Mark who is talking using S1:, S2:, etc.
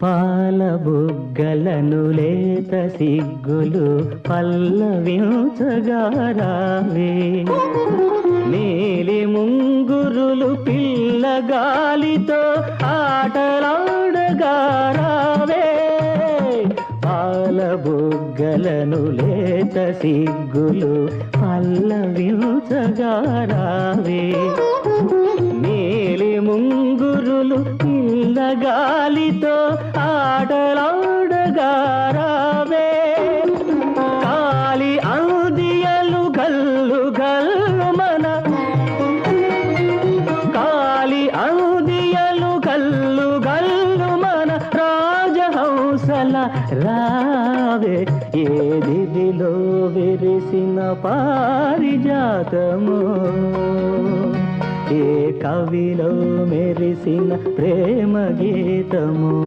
S1: పాల బుగ్గలను లేత సిగ్గులు పల్లవించగారావే నీలి ముంగురులు పిల్లగాలితో ఆటలాడగారావే పాల బుగ్గలను లేత సిగ్గులు పల్లవించగారావే నీలి ముంగురులు పిల్లగాలితో ఆటలాడగారావే కాలి అందియలు గల్లు గల్లు మన కాలి అందియలు గల్లు గల్లు మన రాజహంసల రావే. ఏ దిదిలో విరిసిన పారిజాతము. ఏ కవిలో మెరిసిన ప్రేమ గీతము